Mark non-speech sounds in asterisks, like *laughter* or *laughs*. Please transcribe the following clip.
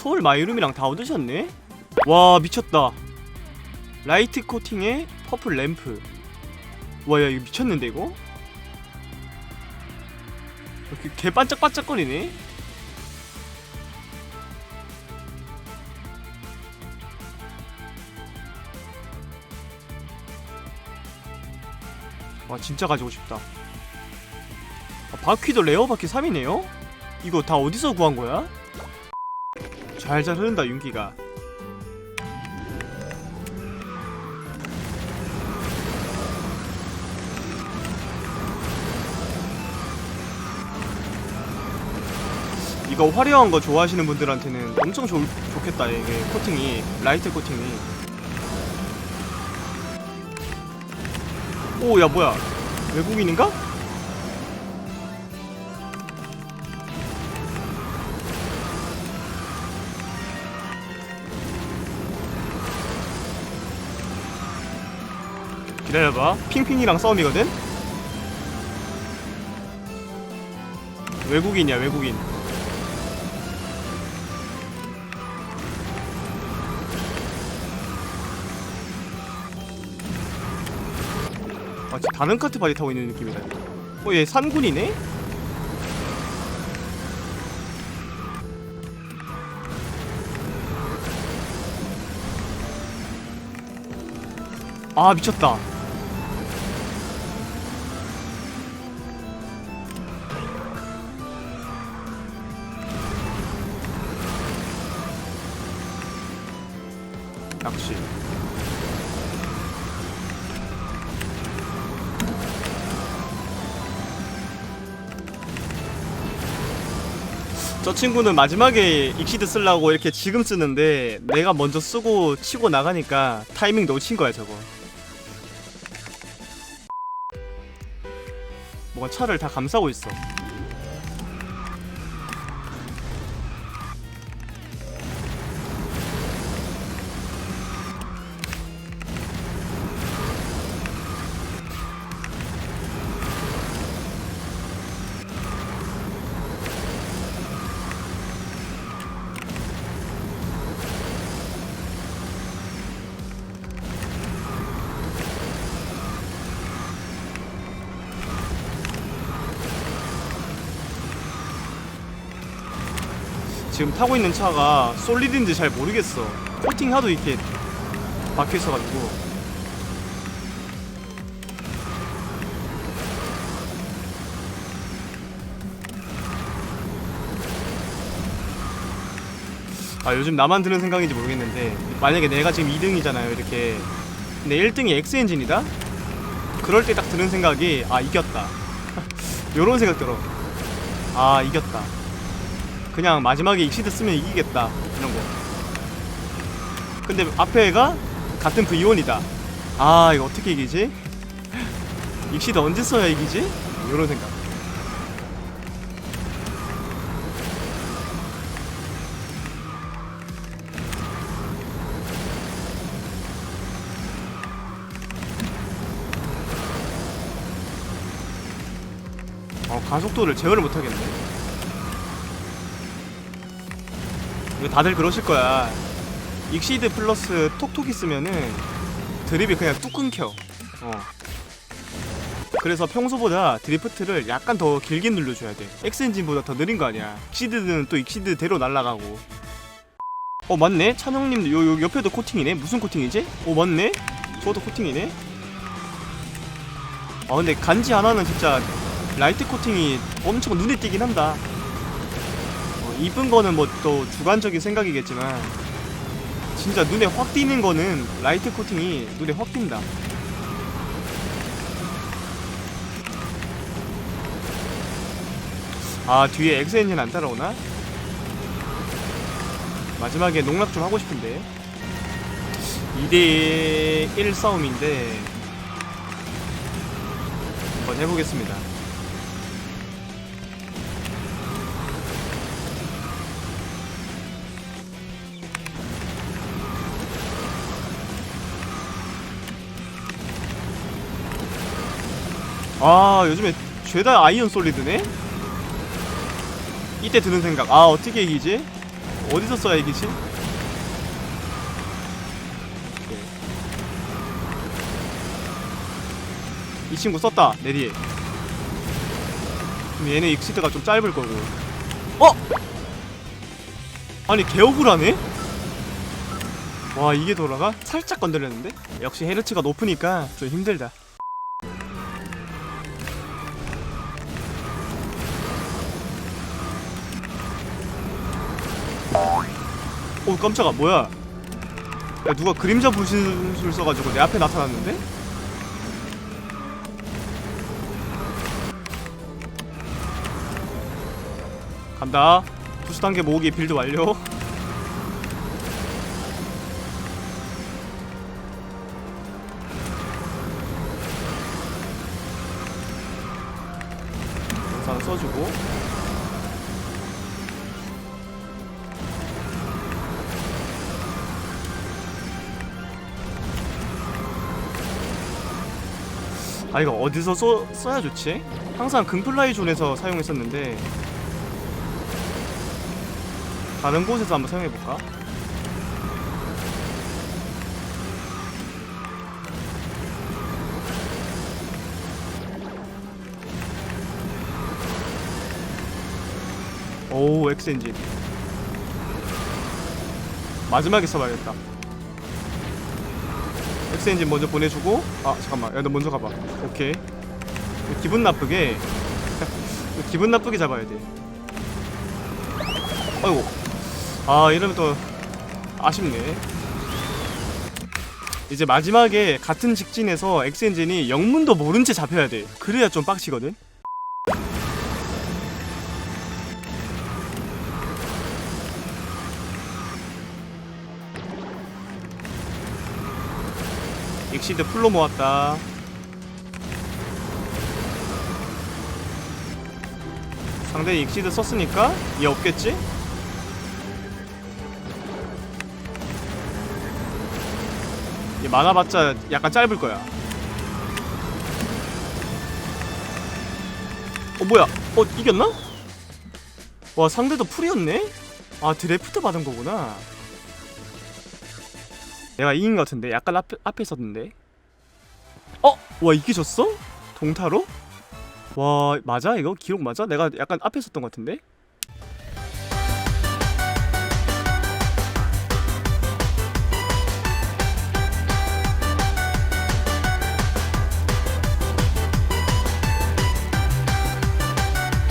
소울 마이룸이랑 다 얻으셨네? 와 미쳤다 라이트 코팅에 퍼플 램프 와야 이거 미쳤는데 이거? 이렇게 개 반짝반짝거리네 와 진짜 가지고 싶다 아, 바퀴도 레어 바퀴 3이네요? 이거 다 어디서 구한 거야? 잘잘 흐른다 윤기가. 이거 화려한 거 좋아하시는 분들한테는 엄청 좋, 좋겠다 이게 코팅이. 라이트 코팅이. 오 야 뭐야? 외국인인가? 기다려봐 핑핑이랑 싸움이거든? 외국인이야 외국인 아 진짜 다른 카트 바디 타고 있는 느낌이다 어 얘 산군이네? 아 미쳤다 역시. 저 친구는 마지막에 익시드 쓰려고 이렇게 지금 쓰는데 내가 먼저 쓰고 치고 나가니까 타이밍 놓친 거야 저거. 뭔가 차를 다 감싸고 있어 지금 타고 있는 차가 솔리드인지 잘 모르겠어. 코팅 하도 이렇게 박혀 있어가지고. 아 요즘 나만 드는 생각인지 모르겠는데 만약에 내가 지금 2등이잖아요 이렇게. 근데 1등이 엑스엔진이다? 그럴 때 딱 드는 생각이 아 이겼다. *laughs* 요런 생각 들어. 아 이겼다 그냥 마지막에 익시드 쓰면 이기겠다. 이런 거. 근데 앞에가 같은 V1이다. 아 이거 어떻게 이기지? 익시드 언제 써야 이기지? 이런 생각. 어 가속도를 제어를 못하겠네 다들 그러실 거야. 익시드 플러스 톡톡이 쓰면은 드립이 그냥 뚝 끊겨. 어. 그래서 평소보다 드리프트를 약간 더 길게 눌러줘야 돼. 엑스엔진보다 더 느린 거 아니야. 익시드는 또 익시드대로 날아가고. 어 맞네. 찬영님도 요, 요 옆에도 코팅이네. 무슨 코팅이지? 어 맞네. 저도 코팅이네. 아 근데 간지 하나는 진짜 라이트 코팅이 엄청 눈에 띄긴 한다. 어, 이쁜 거는 뭐 또 주관적인 생각이겠지만 진짜 눈에 확 띄는 거는 라이트 코팅이 눈에 확 띈다. 아 뒤에 엑스 엔진 안 따라오나? 마지막에 농락 좀 하고 싶은데 2대1 싸움인데 한번 해보겠습니다. 아 요즘에 죄다 아이언 솔리드네? 이때 드는 생각 아 어떻게 이기지? 어디서 써야 이기지? 이 친구 썼다 내 뒤에 그럼 얘네 익시드가 좀 짧을 거고 어? 아니 개억울하네? 와 이게 돌아가? 살짝 건드렸는데? 역시 헤르츠가 높으니까 좀 힘들다 오 깜짝아 뭐야? 야 누가 그림자 분신술 써가지고 내 앞에 나타났는데? 간다. 부수 단계 모으기 빌드 완료. 영상 써주고 아 이거 어디서 써, 써야 좋지? 항상 금플라이 존에서 사용했었는데 다른 곳에서 한번 사용해볼까? 오 엑스엔진 마지막에 써봐야겠다 엑스엔진 먼저 보내주고 아 잠깐만. 야 너 먼저 가봐. 오케이. 기분 나쁘게. *laughs* 기분 나쁘게 잡아야 돼. 아이고. 아 이러면 또 아쉽네. 이제 마지막에 같은 직진에서 엑스엔진이 영문도 모른 채 잡혀야 돼. 그래야 좀 빡치거든 익시드 풀로 모았다 상대 익시드 썼으니까 얘 없겠지? 얘 많아봤자 약간 짧을 거야 어 뭐야 어 이겼나? 와 상대도 풀이었네? 아 드래프트 받은 거구나 내가 이긴 것 같은데 약간 앞에, 앞에 있었는데 어? 와 이게 졌어? 동타로? 와 맞아 이거? 기록 맞아? 내가 약간 앞에 있었던 것 같은데?